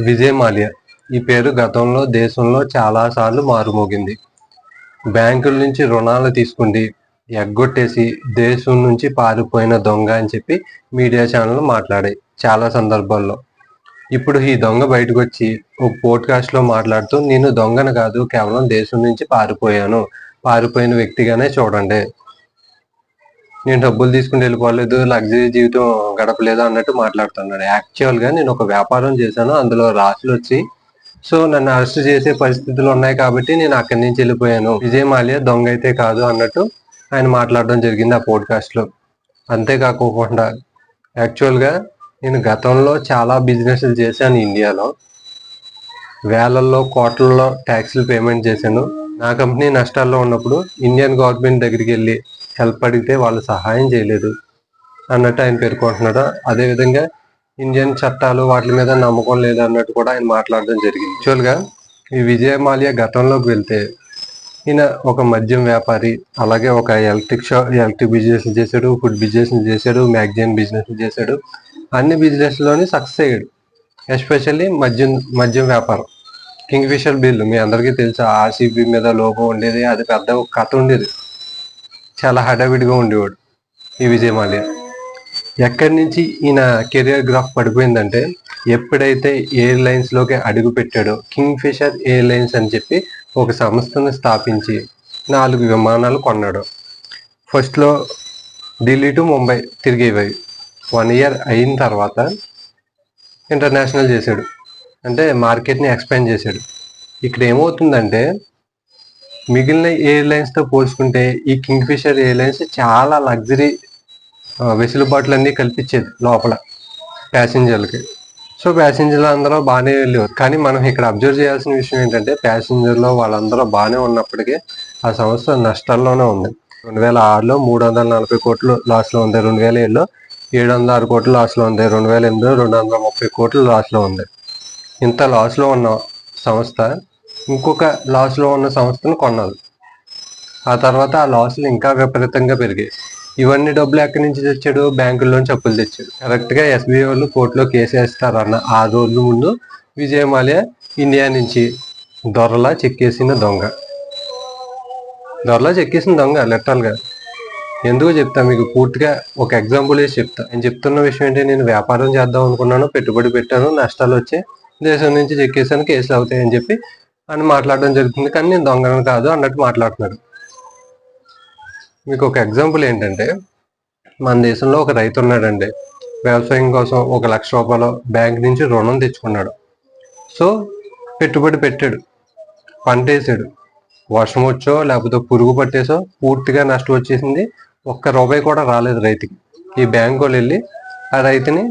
విజయ్ మాల్యా ఈ పేరు గతంలో దేశంలో చాలాసార్లు మారుమోగింది. బ్యాంకుల నుంచి రుణాలు తీసుకుండి ఎగ్గొట్టేసి దేశం నుంచి పారిపోయిన దొంగ అని చెప్పి మీడియా ఛానల్ మాట్లాడాయి చాలా సందర్భాల్లో. ఇప్పుడు ఈ దొంగ బయటకు వచ్చి ఒక పోడ్కాస్ట్లో మాట్లాడుతూ నేను దొంగను కాదు కేవలం దేశం నుంచి పారిపోయాను. పారిపోయిన వ్యక్తిగానే చూడండి. నేను డబ్బులు తీసుకుని వెళ్ళిపోలేదు లగ్జరీ జీవితం గడపలేదు అన్నట్టు మాట్లాడుతున్నాడు. యాక్చువల్గా నేను ఒక వ్యాపారం చేశాను అందులో రాసులు వచ్చి సో నన్ను అరెస్ట్ చేసే పరిస్థితులు ఉన్నాయి కాబట్టి నేను అక్కడి నుంచి వెళ్ళిపోయాను. విజయ్ మాల్యా దొంగ అయితే కాదు అన్నట్టు ఆయన మాట్లాడడం జరిగింది ఆ పోడ్కాస్ట్లో. అంతేకాకుండా యాక్చువల్గా నేను గతంలో చాలా బిజినెస్లు చేశాను ఇండియాలో. వేలల్లో కోట్లలో ట్యాక్స్లు పేమెంట్ చేశాను. నా కంపెనీ నష్టాల్లో ఉన్నప్పుడు ఇండియన్ గవర్నమెంట్ దగ్గరికి వెళ్ళి హెల్ప్ అడిగితే వాళ్ళు సహాయం చేయలేదు అన్నట్టు ఆయన పేర్కొంటున్నాడు. అదేవిధంగా ఇండియన్ చట్టాలు వాటి మీద నమ్మకం లేదు అన్నట్టు కూడా ఆయన మాట్లాడడం జరిగింది. యాక్చువల్గా ఈ విజయమాల్య గతంలోకి వెళ్తే ఈయన ఒక మద్యం వ్యాపారి అలాగే ఒక ఎలక్ట్రిక్ షా ఎలక్ట్రిక్ బిజినెస్ చేశాడు ఫుడ్ బిజినెస్ చేశాడు మ్యాగజైన్ బిజినెస్ చేశాడు అన్ని బిజినెస్లోనే సక్సెస్ అయ్యాడు. ఎస్పెషల్లీ మద్యం మద్యం వ్యాపారం. కింగ్ ఫిషర్ బిల్ మీ అందరికీ తెలుసు ఆర్సీబీ మీద లోపం ఉండేది అది పెద్ద కథ ఉండేది. చాలా హడావిడిగా ఉండేవాడు ఈ విజయ్ మాల్యా ఎక్కడి నుంచి ఈయన కెరియర్ గ్రాఫ్ పడిపోయిందంటే ఎప్పుడైతే ఎయిర్లైన్స్లోకి అడుగు పెట్టాడో కింగ్ ఫిషర్ ఎయిర్లైన్స్ అని చెప్పి ఒక సంస్థను స్థాపించి నాలుగు విమానాలు కొన్నాడు. ఫస్ట్లో ఢిల్లీ టు ముంబై తిరిగేవి. వన్ ఇయర్ అయిన తర్వాత ఇంటర్నేషనల్ చేశాడు. అంటే మార్కెట్ని ఎక్స్పాండ్ చేశాడు. ఇక్కడ ఏమవుతుందంటే మిగిలిన ఎయిర్లైన్స్తో పోల్చుకుంటే ఈ కింగ్ ఫిషర్ ఎయిర్లైన్స్ చాలా లగ్జరీ వెసులుబాట్లన్నీ కల్పించేది లోపల ప్యాసింజర్లకి సో ప్యాసింజర్లు అందరూ బాగానే వెళ్ళేవారు. కానీ మనం ఇక్కడ అబ్జర్వ్ చేయాల్సిన విషయం ఏంటంటే ప్యాసింజర్లో వాళ్ళందరూ బాగానే ఉన్నప్పటికీ ఆ సంస్థ నష్టాల్లోనే ఉంది. రెండు వేల ఆరులో మూడు వందల నలభై కోట్లు లాస్లో ఉంది. రెండు వేల ఏడులో ఏడు వందల ఆరు కోట్లు లాస్లో ఉంది. రెండు వేల ఎనిమిదిలో రెండు వందల ముప్పై కోట్లు లాస్లో ఉంది. ఇంత లాస్లో ఉన్న సంస్థ ఇంకొక లాస్లో ఉన్న సంస్థను కొన్నారు ఆ తర్వాత ఆ లాస్లు ఇంకా విపరీతంగా పెరిగాయి. ఇవన్నీ డబ్బులు ఎక్కడి నుంచి తెచ్చాడు? బ్యాంకుల్లోంచి అప్పులు తెచ్చాడు. కరెక్ట్గా ఎస్బీఐ వాళ్ళు కోర్టులో కేసు వేస్తారన్న ఆ రోజు ముందు విజయమాల్య ఇండియా నుంచి దొరలా చెక్కేసిన దొంగ. దొరలా చెక్కేసిన దొంగ లెటర్గా ఎందుకు చెప్తా మీకు? పూర్తిగా ఒక ఎగ్జాంపుల్ వేసి చెప్తా. నేను చెప్తున్న విషయం ఏంటి? నేను వ్యాపారం చేద్దాం అనుకున్నాను పెట్టుబడి పెట్టాను నష్టాలు వచ్చి దేశం నుంచి చెక్కేసాను కేసులు అవుతాయని చెప్పి అని మాట్లాడడం జరుగుతుంది. కానీ నేను దొంగను కాదు అన్నట్టు మాట్లాడుతున్నాడు. మీకు ఒక ఎగ్జాంపుల్ ఏంటంటే మన దేశంలో ఒక రైతు ఉన్నాడండి. వ్యవసాయం కోసం ఒక లక్ష రూపాయలు బ్యాంక్ నుంచి రుణం తెచ్చుకున్నాడు. సో పెట్టుబడి పెట్టాడు. పంట వేసాడు. వర్షం వచ్చో లేకపోతే పురుగు పట్టేసో పూర్తిగా నష్టం వచ్చేసింది. ఒక్క రూపాయి కూడా రాలేదు రైతుకి. ఈ బ్యాంక్ వాళ్ళు వెళ్ళి ఆ రైతుని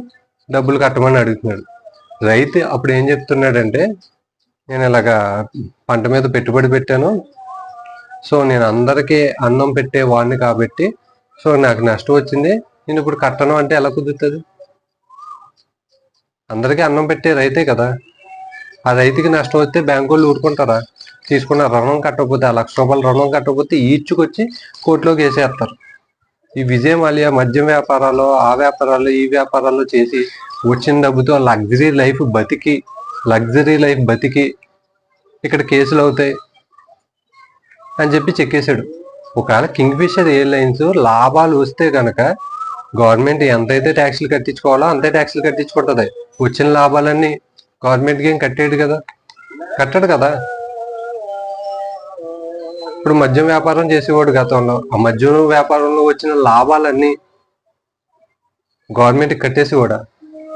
డబ్బులు కట్టమని అడుగుతున్నాడు రైతు అప్పుడు ఏం చెప్తున్నాడంటే నేను ఇలాగా పంట మీద పెట్టుబడి పెట్టాను. సో నేను అందరికీ అన్నం పెట్టే వాడిని కాబట్టి సో నాకు నష్టం వచ్చింది. నేను ఇప్పుడు కట్టను అంటే ఎలా కుదురుతుంది? అందరికీ అన్నం పెట్టే రైతే కదా. ఆ రైతుకి నష్టం వస్తే బ్యాంకు వాళ్ళు ఊరుకుంటారా? తీసుకున్న రుణం కట్టకపోతే ఆ లక్ష రూపాయల రుణం కట్టకపోతే ఈడ్చుకొచ్చి కోర్టులోకి వేసేస్తారు. ఈ విజయం అలియా మద్యం వ్యాపారాలు ఆ వ్యాపారాలు ఈ వ్యాపారాలు చేసి వచ్చిన డబ్బుతో లగ్జరీ లైఫ్ బతికి లగ్జరీ లైఫ్ బతికి ఇక్కడ కేసులు అవుతాయి అని చెప్పి చెక్కేశాడు. ఒకవేళ కింగ్ ఫిషర్ ఎయిర్లైన్స్ లాభాలు వస్తే కనుక గవర్నమెంట్ ఎంతైతే ట్యాక్స్లు కట్టించుకోవాలో అంతే ట్యాక్స్లు కట్టించుకుంటుంది. వచ్చిన లాభాలన్నీ గవర్నమెంట్కి ఏం కట్టేడు కదా. కట్టడు కదా. ఇప్పుడు మద్యం వ్యాపారం చేసేవాడు గతంలో. ఆ మద్యం వ్యాపారంలో వచ్చిన లాభాలన్నీ గవర్నమెంట్కి కట్టేసి కూడా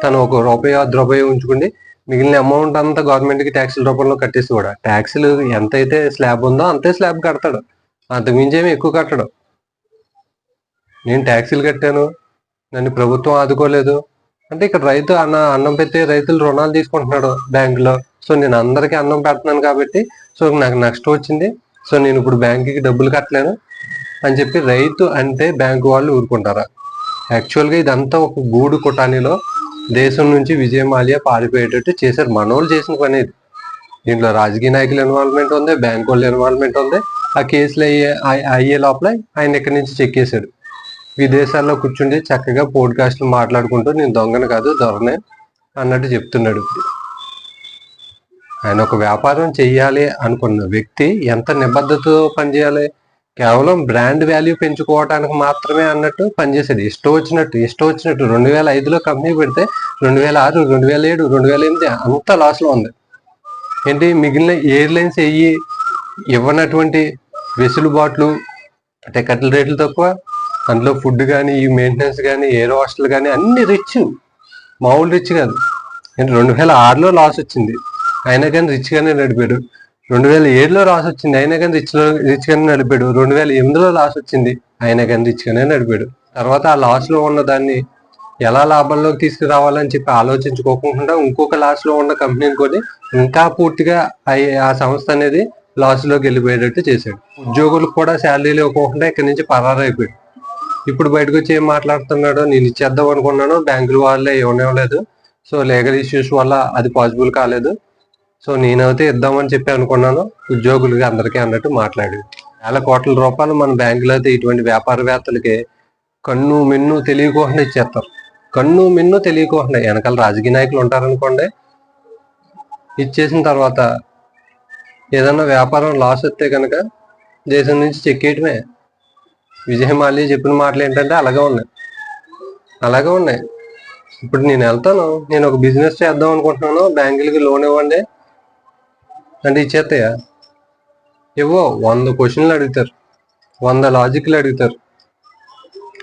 తను ఒక రూపాయి అర్ధ రూపాయి ఉంచుకుని మిగిలిన అమౌంట్ అంతా గవర్నమెంట్కి ట్యాక్సుల రూపంలో కట్టేసి కూడా. ట్యాక్సులు ఎంతైతే స్లాబ్ ఉందో అంతే స్లాబ్ కడతాడు. అంతకుమించి ఏమి ఎక్కువ కట్టడు. నేను ట్యాక్సీలు కట్టాను. నన్ను ప్రభుత్వం ఆదుకోలేదు. అంటే ఇక్కడ రైతు అన్న అన్నం పెట్టే రైతులు రుణాలు తీసుకుంటున్నాడు బ్యాంకులో. సో నేను అందరికీ అన్నం పెడుతున్నాను కాబట్టి సో నాకు నష్టం వచ్చింది. సో నేను ఇప్పుడు బ్యాంకుకి డబ్బులు కట్టలేను అని చెప్పి రైతు అంటే బ్యాంకు వాళ్ళు ఊరుకుంటారా? యాక్చువల్గా ఇదంతా ఒక గూడు కుటానిలో దేశం నుంచి విజయమాల్యా పారిపోయేటట్టు చేశారు. మనోళ్ళు చేసిన పని ఇది. దీంట్లో రాజకీయ నాయకుల ఇన్వాల్వ్మెంట్ ఉంది బ్యాంకు వాళ్ళ ఇన్వాల్వ్మెంట్ ఉంది. ఆ కేసులు అయ్యే అయ్యే- లోపల ఆయన ఇక్కడి నుంచి చెక్కేశాడు విదేశాల్లో కూర్చుండి చక్కగా పోడ్కాస్ట్లు మాట్లాడుకుంటూ నేను దొంగను కాదు దొరనే అన్నట్టు చెప్తున్నాడు ఇప్పుడు. ఆయన ఒక వ్యాపారం చేయాలి అనుకున్న వ్యక్తి ఎంత నిబద్ధతతో పనిచేయాలి? కేవలం బ్రాండ్ వాల్యూ పెంచుకోవడానికి మాత్రమే అన్నట్టు పనిచేసేది. ఇష్టం వచ్చినట్టు ఇష్టం వచ్చినట్టు రెండు వేల ఐదులో కంపెనీ పెడితే రెండు వేల ఆరు రెండు వేల ఏడు రెండు వేల ఎనిమిది అంత లాస్లో ఉంది. ఏంటి? మిగిలిన ఎయిర్లైన్స్ అయ్యి ఇవ్వనటువంటి వెసులుబాట్లు టికెట్ల రేట్లు తక్కువ అందులో ఫుడ్ కానీ ఈ మెయింటెనెన్స్ కానీ ఎయిర్ హాస్టల్ కానీ అన్ని రిచ్. మామూలు రిచ్ కాదు. ఏంటి రెండు వేల ఆరులో లాస్ వచ్చింది. అయినా కానీ రిచ్గానే నడిపాడు. రెండు వేల ఏడులో లాస్ వచ్చింది అయినా కానీ రిచ్ రిచ్ గానే నడిపాడు. రెండు వేల ఎనిమిదిలో లాస్ వచ్చింది అయినా కానీ రిచ్ గానే నడిపాడు. తర్వాత ఆ లాస్లో ఉన్న దాన్ని ఎలా లాభంలోకి తీసుకురావాలని చెప్పి ఆలోచించుకోకుండా ఇంకొక లాస్లో ఉన్న కంపెనీని కొని ఇంకా పూర్తిగా ఆ సంస్థ అనేది లాస్లోకి వెళ్ళిపోయేటట్టు చేశాడు. ఉద్యోగులకు కూడా శాలరీలు ఇవ్వకుండా ఇక్కడి నుంచి పరారైపోయాడు ఇప్పుడు బయటకు వచ్చి ఏం మాట్లాడుతున్నాడో నేను ఇచ్చేద్దాం అనుకున్నాను బ్యాంకుల వాళ్ళే ఇవ్వనివ్వలేదు. సో లీగల్ ఇష్యూస్ వల్ల అది పాసిబుల్ కాలేదు. సో నేనైతే ఇద్దామని చెప్పి అనుకున్నాను. ఉద్యోగులకి అందరికీ అన్నట్టు మాట్లాడి వేల కోట్ల రూపాయలు మన బ్యాంకులో అయితే ఇటువంటి వ్యాపారవేత్తలకి కన్ను మిన్ను తెలియకుండా ఇచ్చేస్తారు. కన్ను మిన్ను తెలియకుండా వెనకాల రాజకీయ నాయకులు ఉంటారనుకోండి ఇచ్చేసిన తర్వాత ఏదన్నా వ్యాపారం లాస్ వస్తే కనుక దేశం నుంచి చెక్కేయటమే విజయమాలి చెప్పిన మాటలు ఏంటంటే అలాగే ఉన్నాయి. అలాగే ఉన్నాయి. ఇప్పుడు నేను వెళ్తాను. నేను ఒక బిజినెస్ చేద్దాం అనుకుంటున్నాను. బ్యాంకులకి లోన్ ఇవ్వండి. అంటే ఇచ్చేస్తాయా ఇవ్వో వంద క్వశ్చన్లు అడుగుతారు. వంద లాజిక్లు అడుగుతారు.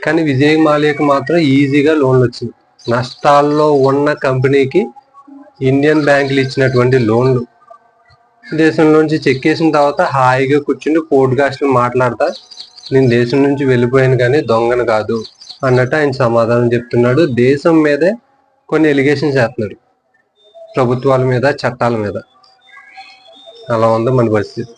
కానీ విజయ్ మాలియాకి మాత్రం ఈజీగా లోన్లు వచ్చింది నష్టాల్లో ఉన్న కంపెనీకి ఇండియన్ బ్యాంకులు ఇచ్చినటువంటి లోన్లు. దేశంలోంచి చెక్ చేసిన తర్వాత హాయిగా కూర్చుని పోడ్కాస్ట్లు మాట్లాడతా నేను దేశం నుంచి వెళ్ళిపోయాను కానీ దొంగను కాదు అన్నట్టు ఆయన సమాధానం చెప్తున్నాడు. దేశం మీదే కొన్ని ఎలిగేషన్స్ చేస్తున్నాడు. ప్రభుత్వాల మీద చట్టాల మీద. అలా ఉంది మన పరిస్థితి.